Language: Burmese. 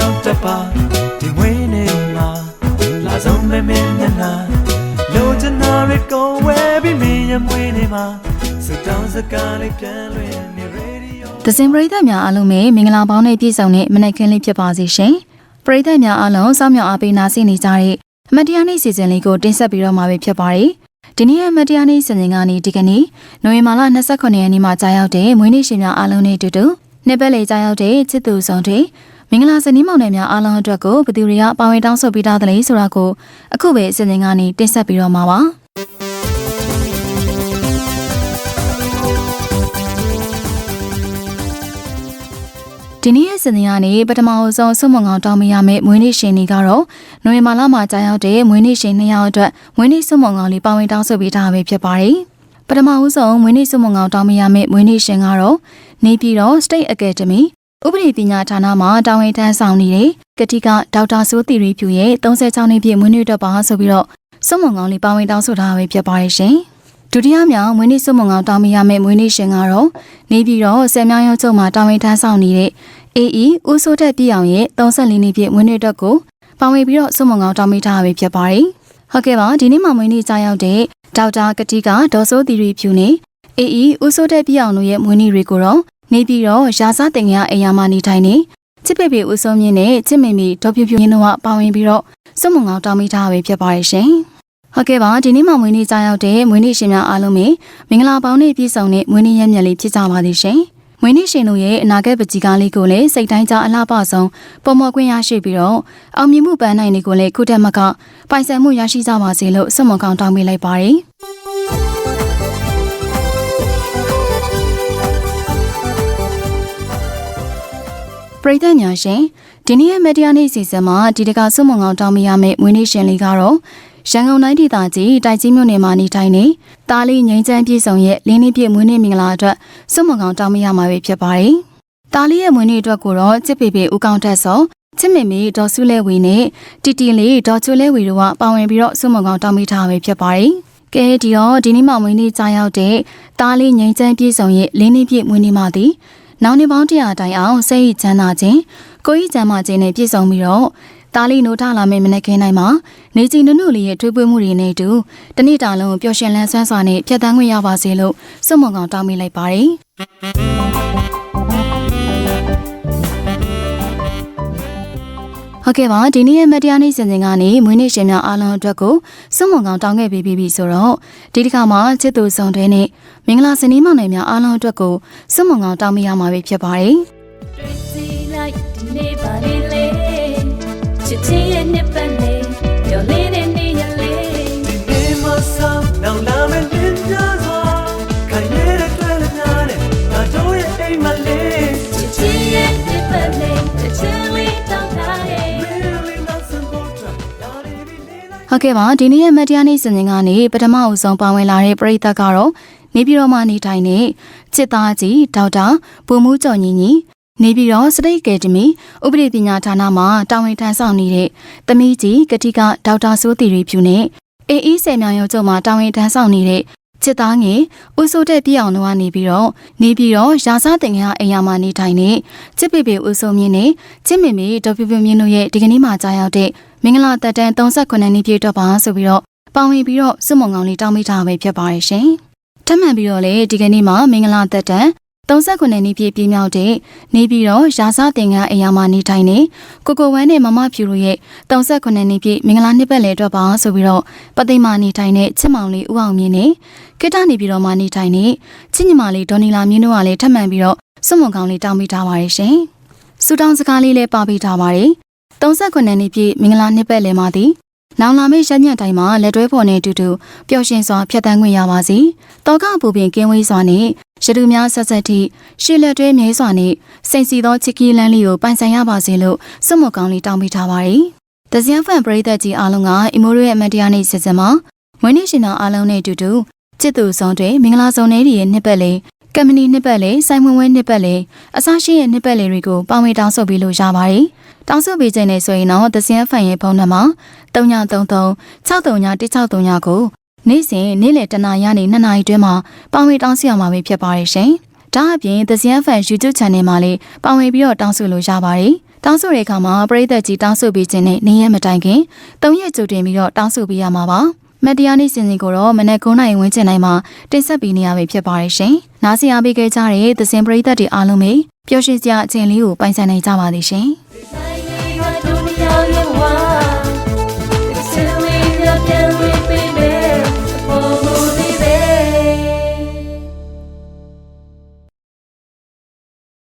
ဆောင်တပါဒီဝင်းနေမှာလာဆောင်မဲမဲမျက်နှာလိုချင်တာတွေကိုဝဲပြီးမင်းရဲ့မွေးနေမှာစတောင်းစကားလေးပြန်လွင်နေရေဒီယိုသစင်ပရိသတ်များအားလုံးပဲမင်္ဂလာပေါင်းနဲ့ပြည့်စုံတဲ့မနက်ခင်းလေးဖြစ်ပါစေရှင်ပရိသတ်များအားလုံးစောင့်မျှော်အားပေးနာဆင်နေကြတဲ့အမတရားနေ့စီစဉ်လေးကိုတင်ဆက်ပြီးတော့မှာပဲဖြစ်ပါတယ်ဒီနေ့အမတရားနေ့စီစဉ်ကနေဒီကနေ့နိုဝင်ဘာလ28ရက်နေ့မှာကြာရောက်တဲ့မွေးနေ့ရှင်များအားလုံးနဲ့အတူတူနှစ်ပတ်လည်ကြာရောက်တဲ့ချစ်သူဆောင်တွေ မင်္ဂလာစနေမောင်နှံများအားလုံးအတွက်ကိုဘယ်သူတွေကပါဝင်တောင်းဆိုပေးထားသလဲဆိုတာကိုအခုပဲအစီအစဉ်ကနေတင်ဆက်ပြီးတော့မှာပါ။ဒီနေ့ရဲ့စနေကနေပထမအဆုံးဆွမငေါတောင်းမရမယ့်မွေးနေ့ရှင်တွေကတော့နိုဝင်ဘာလမှာကြာရောက်တဲ့မွေးနေ့ရှင်နှစ်ယောက်အတွက်မွေးနေ့ဆွမငေါလေးပါဝင်တောင်းဆိုပေးထားပဲဖြစ်ပါတယ်။ပထမဦးဆုံးမွေးနေ့ဆွမငေါတောင်းမရမယ့်မွေးနေ့ရှင်ကတော့နေပြည်တော် State Academy ဥပဒေပညာဌာနမှာတာဝန်ထမ်းဆောင်နေတဲ့ကတိကဒေါက်တာစိုးတီရီဖြူရဲ့36နှစ်ပြည့်မွေးနေ့အတွက်ပါဆိုပြီးတော့ဆွမငေါလေးပါဝင်တောင်းဆိုထားပဲဖြစ်ပါတယ်ရှင်။ဒုတိယမြောက်မွေးနေ့ဆွမငေါတောင်းမရမယ့်မွေးနေ့ရှင်ကတော့နေပြည်တော်ဆယ်မြောင်းရုံးချုပ်မှာတာဝန်ထမ်းဆောင်နေတဲ့ AE ဦးစိုးတက်ပြည်အောင်ရဲ့34နှစ်ပြည့်မွေးနေ့အတွက်ကိုပါဝင်ပြီးတော့စုမုံကောင်တောင်းမိထားပဲဖြစ်ပါတယ်။ဟုတ်ကဲ့ပါဒီနေ့မှမွေးနေ့ကြာရောက်တဲ့ဒေါက်တာကတိကဒေါ်စိုးတီရီဖြူနဲ့ AE ဦးစိုးတက်ပြည်အောင်တို့ရဲ့မွေးနေ့တွေကိုတော့ နေပြီးတော့ရာဇတင်ငရအိမ်ယာမှာနေထိုင်နေချစ်ပေပေဦးစိုးမြင့်နဲ့ချစ်မေမီဒေါ်ဖြူဖြူရင်းတို့ကပါဝင်ပြီးတော့စုမုံကောင်တောင်းမိထားပဲဖြစ်ပါတယ်ရှင်။ဟုတ်ကဲ့ပါဒီနေ့မှမွေးနေ့ကြာရောက်တဲ့မွေးနေ့ရှင်များအားလုံးပဲမင်္ဂလာပေါင်းနဲ့ပြည့်စုံတဲ့မွေးနေ့ရက်မြတ်လေးဖြစ်ကြပါစေရှင်။မွေးနေ့ရှင်တို့ရဲ့အနာဂတ်ပကြီးကားလေးကိုလည်းစိတ်တိုင်းကြအလှပဆုံးပုံမော်ခွင့်ရရှိပြီးတော့အောင်မြင်မှုပန်းနိုင်တွေကိုလည်းခုထက်မကပိုင်ဆိုင်မှုရရှိကြပါစေလို့ဆုမွန်ကောင်းတောင်းပေးလိုက်ပါတယ် ပရိသတ်ညာရှင်ဒီနေ့ရဲ့မတရားနေ့စီစဉ်မှာဒီတကဆုမွန်ကောင်းတောင်းပေးရမယ့်မွေးနေ့ရှင်လေးကတော့ရန်ကုန်တိုင်းဒေသကြီးတိုက်ကြီးမြို့နယ်မှာနေထိုင်နေတားလေးငိမ့်ချမ်းပြည်ဆောင်ရဲ့လင်းလေးပြည့်မွေးနေ့မင်္ဂလာအတွက်ဆုမွန်ကောင်းတောင်းပေးရမှာပဲဖြစ်ပါတယ်။တားလေးရဲ့မွေးနေ့အတွက်ကိုတော့ချစ်ပေပေဦးကောင်းထက်စောချစ်မေမေဒေါ်စုလဲဝီနဲ့တီတီလေးဒေါ်ချိုလဲဝီတို့ကပါဝင်ပြီးတော့ဆုမွန်ကောင်းတောင်းပေးထားပဲဖြစ်ပါတယ်။ကဲဒီတော့ဒီနေ့မှမွေးနေ့ကြာရောက်တဲ့တားလေးငိမ့်ချမ်းပြည်ဆောင်ရဲ့လင်းလေးပြည့်မွေးနေ့မှာသည် နောင်နေပေါင်း100တိုင်အောင်စိတ်ချမ်းသာခြင်းကိုယ်ဤချမ်းသာခြင်းနဲ့ပြည့်စုံပြီးတော့တာလီနိုးထလာမယ့်မနက်ခင်းတိုင်းမှာနေကြီးနုနုလေးရဲ့ထွေးပွေးမှုတွေနဲ့အတူတနေ့တာလုံးပျော်ရွှင်လန်းဆွမ်းစွာနဲ့ဖြတ်သန်းခွင့်ရပါစေလို့စွတ်မွန်ကောင်တောင်းမိလိုက်ပါတယ် ဟုတ်ကဲ့ပါဒီနေ့ရဲ့မတရားနေ့စဉ်စဉ်ကနေမွေးနေ့ရှင်များအားလုံးအတွက်ကိုစွန့်မွန်ကောင်တောင်းခဲ့ပြီးပြီဆိုတော့ဒီတစ်ခါမှာချစ်သူဆောင်တဲ့နဲ့မင်္ဂလာစနေမောင်နယ်များအားလုံးအတွက်ကိုစွန့်မွန်ကောင်တောင်းမိရမှာပဲဖြစ်ပါတယ်တွေ့ ဟုတ်ကဲ့ပါဒီနေ့ရဲ့မတရားနေ့စဉ်စဉ်ကနေပထမအဦးဆုံးပါဝင်လာတဲ့ပရိသတ်ကတော့နေပြည်တော်မှာနေထိုင်နေချစ်သားကြီးဒေါက်တာဘူမူးကျော်ညီညီနေပြည်တော်စတိတ်အကယ်ဒမီဥပဒေပညာဌာနမှာတာဝန်ထမ်းဆောင်နေတဲ့သမီးကြီးကတိကဒေါက်တာစိုးတီရီဖြူနဲ့အေးအေးဆယ်မြောင်ရုံချုပ်မှာတာဝန်ထမ်းဆောင်နေတဲ့ချစ်သားငယ်ဦးစိုးတဲ့ပြည့်အောင်တို့ကနေပြီးတော့နေပြီးတော့ရာဇတင်ငါအိမ်ယာမှာနေထိုင်နေချစ်ပေပေဦးစိုးမြင့်နဲ့ချစ်မေမေဒေါ်ပြပြမြင့်တို့ရဲ့ဒီကနေ့မှကြာရောက်တဲ့ မင်္ဂလာတက်တန်း38နှစ်ပြည့်တော့ပါဆိုပြီးတော့ပေါဝင်ပြီးတော့စွမုံကောင်လေးတောင်းမိထားပဲဖြစ်ပါတယ်ရှင်။ထပ်မံပြီးတော့လေဒီကနေ့မှမင်္ဂလာတက်တန်း39နှစ်ပြည့်ပြည့်မြောက်တဲ့နေပြီးတော့ရာဇတင်ငါအိမ်ယာမှာနေထိုင်နေကိုကိုဝမ်းနဲ့မမဖြူတို့ရဲ့38နှစ်ပြည့်မင်္ဂလာနှစ်ပတ်လည်အတွက်ပါဆိုပြီးတော့ပသိမ်မာနေထိုင်တဲ့ချစ်မောင်လေးဦးအောင်မြင့်နဲ့ကိတ္တနေပြီးတော့မှနေထိုင်နေချစ်ညီမလေးဒေါ်နီလာမြင့်တို့ကလည်းထပ်မံပြီးတော့စွမုံကောင်လေးတောင်းပေးထားပါတယ်ရှင်။စူတောင်းစကားလေးလည်းပါပေးထားပါတယ်။ 39နှစ်ပြည့်မင်္ဂလာနှစ်ပတ်လည်မှာသည်နောင်လာမယ့်ရက်ညက်တိုင်းမှာလက်တွဲဖော်နဲ့အတူတူပျော်ရွှင်စွာဖြတ်သန်းခွင့်ရပါစေ။တောကပူပင်ကင်းဝေးစွာနဲ့ရတူများဆက်ဆက်ထိရှေ့လက်တွဲမြဲစွာနဲ့စိန်စီသောချစ်ကီလန်းလေးကိုပိုင်ဆိုင်ရပါစေလို့စွတ်မကောင်းလေးတောင်းပေးထားပါတယ်။ဒဇင်ဖန်ပရိသတ်ကြီးအားလုံးကအီမိုရီရဲ့အမတ်တရားနေ့စစ်စင်မှာမွေးနေ့ရှင်တော်အားလုံးနဲ့အတူတူချစ်သူဆောင်တွေမင်္ဂလာဆောင်တွေရဲ့နှစ်ပတ်လေးကမ္ပဏီနှစ်ပတ်လေးဆိုင်ဝင်ဝဲနှစ်ပတ်လေးအစားရှိရဲ့နှစ်ပတ်လေးတွေကိုပါဝင်တောင်းဆိုပေးလို့ရပါတယ်။ တောင်းဆိုပေးခြင်းနဲ့ဆိုရင်တော့သစင်းဖန်ရဲ့ဖုန်းနံပါတ်3933 639 169ကိုနေ့စဉ်နေ့လယ်တနာရီနေ့2နာရီတွင်းမှာပါဝင်တောင်းဆိုရမှာပဲဖြစ်ပါရဲ့ရှင်။ဒါအပြင်သစင်းဖန် YouTube Channel မှာလည်းပါဝင်ပြီးတော့တောင်းဆိုလို့ရပါတယ်။တောင်းဆိုတဲ့အခါမှာပရိသတ်ကြီးတောင်းဆိုပေးခြင်းနဲ့နေရမတိုင်ခင်၃ရက်ကြိုတင်ပြီးတော့တောင်းဆိုပေးရမှာပါ။မတရားနေ့စဉ်စီကိုတော့မနက်9:00နာရီဝန်းကျင်တိုင်းမှာတင်ဆက်ပေးနေရပြီဖြစ်ပါရဲ့ရှင်။နားဆင်အားပေးခဲ့ကြတဲ့သစင်ပရိသတ်တွေအားလုံးပဲ ပျော်ရွှင်စရာအချိန်လေးကိုပိုင်ဆိုင်နိုင်ကြပါသည်ရှင်။